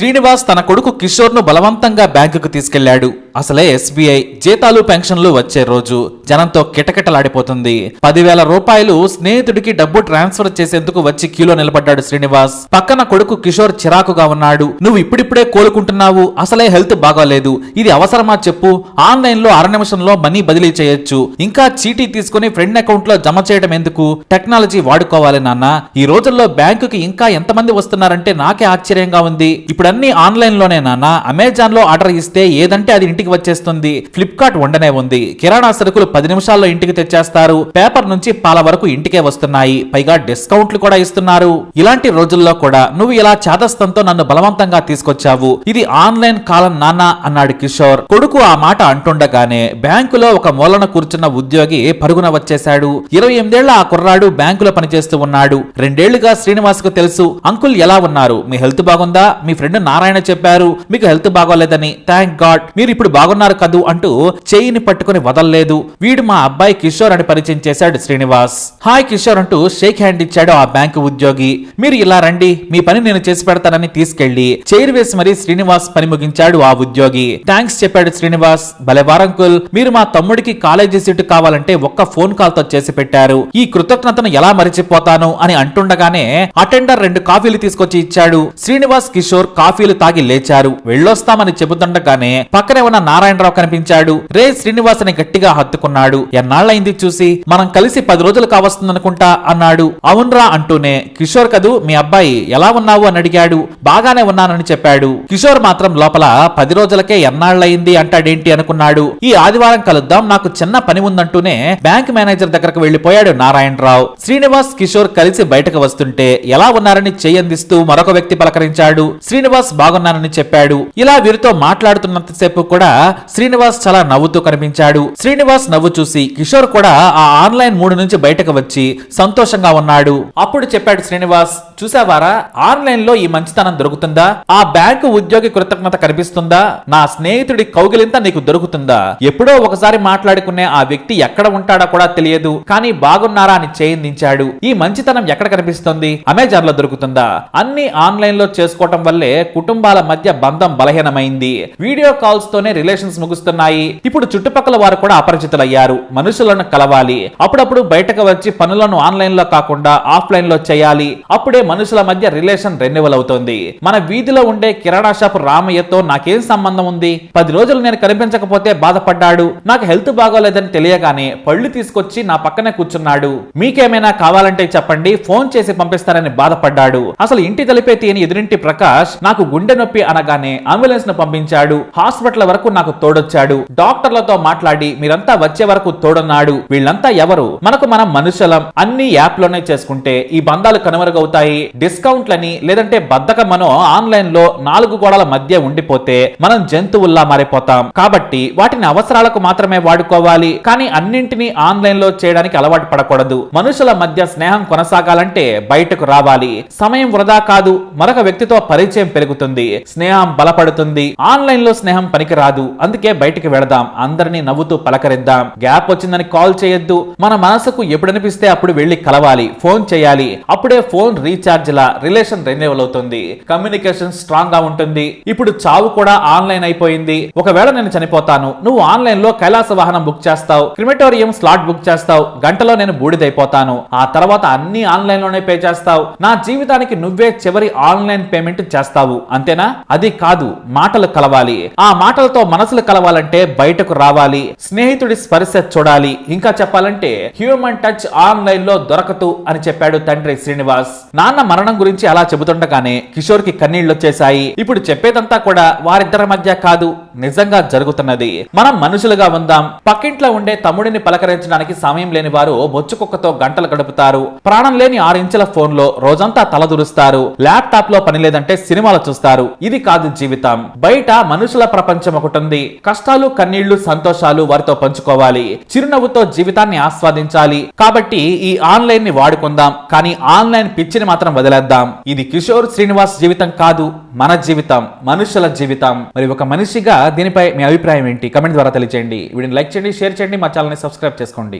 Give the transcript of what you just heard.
శ్రీనివాస్ తన కొడుకు కిషోర్ను బలవంతంగా బ్యాంకుకు తీసుకెళ్ళాడు. అసలే ఎస్బీఐ జీతాలు పెన్షన్లు వచ్చే రోజు జనంతో కిటకిటలాడిపోతుంది. పదివేల రూపాయలు స్నేహితుడికి డబ్బు ట్రాన్స్ఫర్ చేసేందుకు వచ్చి క్యూలో నిలబడ్డాడు శ్రీనివాస్. పక్కన కొడుకు కిషోర్ చిరాకుగా ఉన్నాడు. నువ్వు ఇప్పుడిప్పుడే కోలుకుంటున్నావు. అసలే హెల్త్ బాగోలేదు. ఇది అవసరమా చెప్పు. ఆన్లైన్లో అర నిమిషంలో మనీ బదిలీ చేయొచ్చు. ఇంకా చీటీ తీసుకుని ఫ్రెండ్ అకౌంట్లో జమ చేయడం ఎందుకు? టెక్నాలజీ వాడుకోవాలి నాన్న. ఈ రోజుల్లో బ్యాంకుకి ఇంకా ఎంతమంది వస్తున్నారంటే నాకే ఆశ్చర్యంగా ఉంది. ఇప్పుడు అన్ని ఆన్లైన్లోనే నాన్న. అమెజాన్లో ఆర్డర్ ఇస్తే ఏదంటే అది ఇంటికి వచ్చేస్తుంది. ఫ్లిప్కార్ట్ ఉండనే ఉంది. కిరాణా సరుకులు పది నిమిషాల్లో ఇంటికి తెచ్చేస్తారు. పేపర్ నుంచి పాల వరకు ఇంటికే వస్తున్నాయి. పైగా డిస్కౌంట్లు కూడా ఇస్తున్నారు. ఇలాంటి రోజుల్లో కూడా నువ్వు ఇలా చాదస్తంతో నన్ను బలవంతంగా తీసుకొచ్చావు. ఇది ఆన్లైన్ కాలం నాన్న అన్నాడు కిషోర్. కొడుకు ఆ మాట అంటుండగానే బ్యాంకులో ఒక మూలన కూర్చున్న ఉద్యోగి పరుగున వచ్చేశాడు. ఇరవై ఎనిమిదేళ్ళ ఆ కుర్రాడు బ్యాంకులో పనిచేస్తూ ఉన్నాడు. రెండేళ్ళుగా శ్రీనివాస్కు తెలుసు అంకుల్ ఎలా ఉన్నారు? మీ హెల్త్ బాగుందా? మీ ఫ్రెండ్ నారాయణ చెప్పారు. మీకు హెల్త్ బాగోలేదని. Thank God. మీరు ఇప్పుడు బాగున్నారు కదూ అంటూ చేయిని పట్టుకుని వదల్లేదు. వీడు మా అబ్బాయి కిషోర్ అని పరిచయం చేశాడు శ్రీనివాస్. హాయ్ కిషోర్ అంటూ షేక్ హ్యాండ్ ఇచ్చాడు ఆ బ్యాంకు ఉద్యోగి. మీరు ఇలా రండి మీ పని నేను చేసి పెడతానని తీసుకెళ్ళి చైర్ వేసి మరీ శ్రీనివాస్ పని ముగించాడు ఆ ఉద్యోగి. థ్యాంక్స్ చెప్పాడు శ్రీనివాస్. బలెవారంకుల్ మీరు మా తమ్ముడికి కాలేజీ సీటు కావాలంటే ఒక్క ఫోన్ కాల్తో చేసి పెట్టారు. ఈ కృతజ్ఞతను ఎలా మరిచిపోతాను అని అంటుండగానే అటెండర్ రెండు కాఫీలు తీసుకొచ్చి ఇచ్చాడు. శ్రీనివాస్ కిషోర్ కాఫీలు తాగి లేచారు. వెళ్ళొస్తామని చెబుతుండగానే పక్కనే ఉన్న నారాయణరావు కనిపించాడు. రే శ్రీనివాస్ని గట్టిగా హత్తుకున్నాడు. ఎన్నాళ్ళైంది చూసి? మనం కలిసి పది రోజులు కావస్తుందనుకుంటా అన్నాడు. అవునరా అంటూనే కిషోర్ కదూ మీ అబ్బాయి ఎలా ఉన్నావు అని అడిగాడు. బాగానే ఉన్నానని చెప్పాడు. కిషోర్ మాత్రం లోపల పది రోజులకే ఎన్నాళ్ళయింది అంటాడేంటి అనుకున్నాడు. ఈ ఆదివారం కలుద్దాం నాకు చిన్న పని ఉందంటూనే బ్యాంక్ మేనేజర్ దగ్గరకు వెళ్ళిపోయాడు నారాయణరావు. శ్రీనివాస్ కిషోర్ కలిసి బయటకు వస్తుంటే ఎలా ఉన్నారని చేయందిస్తూ మరొక వ్యక్తి పలకరించాడు. శ్రీనివాస్ బాగున్నానని చెప్పాడు. ఇలా వీరితో మాట్లాడుతున్నంతసేపు కూడా శ్రీనివాస్ చాలా నవ్వుతూ కనిపించాడు. శ్రీనివాస్ నవ్వు చూసి కిషోర్ కూడా ఆ ఆన్లైన్ మూడు నుంచి బయటకు వచ్చి సంతోషంగా ఉన్నాడు. అప్పుడు చెప్పాడు శ్రీనివాస్ చూసావారా ఆన్లైన్లో ఈ మంచితనం దొరుకుతుందా? ఆ బ్యాంకు ఉద్యోగి కృతజ్ఞత కనిపిస్తుందా? నా స్నేహితుడి కౌగిలింత నీకు దొరుకుతుందా? ఎప్పుడో ఒకసారి మాట్లాడుకునే ఆ వ్యక్తి ఎక్కడ ఉంటాడో కూడా తెలియదు. కానీ బాగున్నారా అని చేయిందించాడు ఈ మంచితనం ఎక్కడ కనిపిస్తుంది? అమెజాన్లో దొరుకుతుందా? అన్ని ఆన్లైన్లో చేసుకోవటం వల్లే కుటుంబాల మధ్య బంధం బలహీనమైంది. వీడియో కాల్స్ తోనే రిలేషన్స్ ముగుస్తున్నాయి. ఇప్పుడు చుట్టుపక్కల వారు కూడా అపరిచితులయ్యారు. మనుషులను కలవాలి. అప్పుడప్పుడు బయటకు వచ్చి పనులను ఆన్లైన్లో కాకుండా ఆఫ్లైన్లో చేయాలి. అప్పుడే మనుషుల మధ్య రిలేషన్ రెన్యువల్ అవుతుంది మన వీధిలో ఉండే కిరాణా షాప్ రామయ్యతో నాకేం సంబంధం ఉంది? పది రోజులు నేను కనిపించకపోతే బాధపడ్డాడు. నాకు హెల్త్ బాగోలేదని తెలియగానే పళ్ళు తీసుకొచ్చి నా పక్కనే కూర్చున్నాడు. మీకేమైనా కావాలంటే చెప్పండి. ఫోన్ చేసి పంపిస్తారని బాధపడ్డాడు. అసలు ఇంటి తలిపే తీయని ఎదురింటి ప్రకాష్ నాకు గుండె నొప్పి అనగానే అంబులెన్స్ను పంపించాడు. హాస్పిటల్ వరకు నాకు తోడొచ్చాడు. డాక్టర్లతో మాట్లాడి మీరంతా వచ్చే వరకు తోడున్నాడు. వీళ్ళంతా ఎవరు? మనకు మనం మనుషులం. అన్ని యాప్లోనే చేసుకుంటే ఈ బంధాలు కనుమరుగవుతాయి. డిస్కౌంట్లని లేదంటే బద్దక మనం ఆన్లైన్లో నాలుగు గోడల మధ్య ఉండిపోతే మనం జంతువుల్లా మారిపోతాం. కాబట్టి వాటిని అవసరాలకు మాత్రమే వాడుకోవాలి. కానీ అన్నింటినీ ఆన్లైన్లో చేయడానికి అలవాటు పడకూడదు. మనుషుల మధ్య స్నేహం కొనసాగాలంటే బయటకు రావాలి. సమయం వృధా కాదు. మరొక వ్యక్తితో పరిచయం పెరుగుతుంది. స్నేహం బలపడుతుంది. ఆన్లైన్లో స్నేహం పనికిరాదు. అందుకే బయటికి వెళదాం. అందరినీ నవ్వుతూ పలకరిద్దాం. గ్యాప్ వచ్చిందని కాల్ చేయొద్దు. మన మనసుకు ఎప్పుడనిపిస్తే అప్పుడు వెళ్ళి కలవాలి. ఫోన్ చేయాలి. అప్పుడే ఫోన్ రీఛార్జ్ లా రిలేషన్ రెన్యువల్ అవుతుంది. కమ్యూనికేషన్ స్ట్రాంగ్గా ఉంటుంది. ఇప్పుడు చావు కూడా ఆన్లైన్ అయిపోయింది. ఒకవేళ నేను చనిపోతాను. నువ్వు ఆన్లైన్లో కైలాస వాహనం బుక్ చేస్తావు. క్రిమిటోరియం స్లాట్ బుక్ చేస్తావు. గంటలో నేను బూడిదైపోతాను. ఆ తర్వాత అన్ని ఆన్లైన్లోనే పే చేస్తావు. నా జీవితానికి నువ్వే చివరి ఆన్లైన్ పేమెంట్ చేస్తావు. అంతేనా? అది కాదు. మాటలు కలవాలి. ఆ మాటలతో మనసులు కలవాలంటే బయటకు రావాలి. స్నేహితుడి స్పర్శ చూడాలి. ఇంకా చెప్పాలంటే హ్యూమన్ టచ్ ఆన్లైన్లో దొరకదు అని చెప్పాడు తండ్రి శ్రీనివాస్. నాన్న మరణం గురించి అలా చెబుతుండగానే కిషోర్కి కన్నీళ్ళు వచ్చేశాయి ఇప్పుడు చెప్పేదంతా కూడా వారిద్దరి మధ్య కాదు. నిజంగా జరుగుతున్నది. మనం మనుషులుగా ఉందాం. పక్కింట్లో ఉండే తమ్ముడిని పలకరించడానికి సమయం లేని వారు బొచ్చుకుక్కతో గంటలు గడుపుతారు. ప్రాణం లేని ఆరు ఇంచుల ఫోన్లో రోజంతా తలదురుస్తారు ల్యాప్టాప్లో పని లేదంటే సినిమాలు చూస్తారు. ఇది కాదు జీవితం. బయట మనుషుల ప్రపంచం ఒకటి ఉంది. కష్టాలు కన్నీళ్ళు సంతోషాలు వారితో పంచుకోవాలి. చిరునవ్వుతో జీవితాన్ని ఆస్వాదించాలి. కాబట్టి ఈ ఆన్లైన్ని వాడుకుందాం. కానీ ఆన్లైన్ పిచ్చిని మాత్రం వదిలేద్దాం. ఇది కిషోర్ శ్రీనివాస్ జీవితం కాదు. మన జీవితం. మనుషుల జీవితం. మరి ఒక మనిషిగా దీనిపై మీ అభిప్రాయం ఏంటి? కమెంట్ ద్వారా తెలియజేయండి వీడిని లైక్ చేయండి షేర్ చేయండి మా ఛానల్ని సబ్స్క్రైబ్ చేసుకోండి.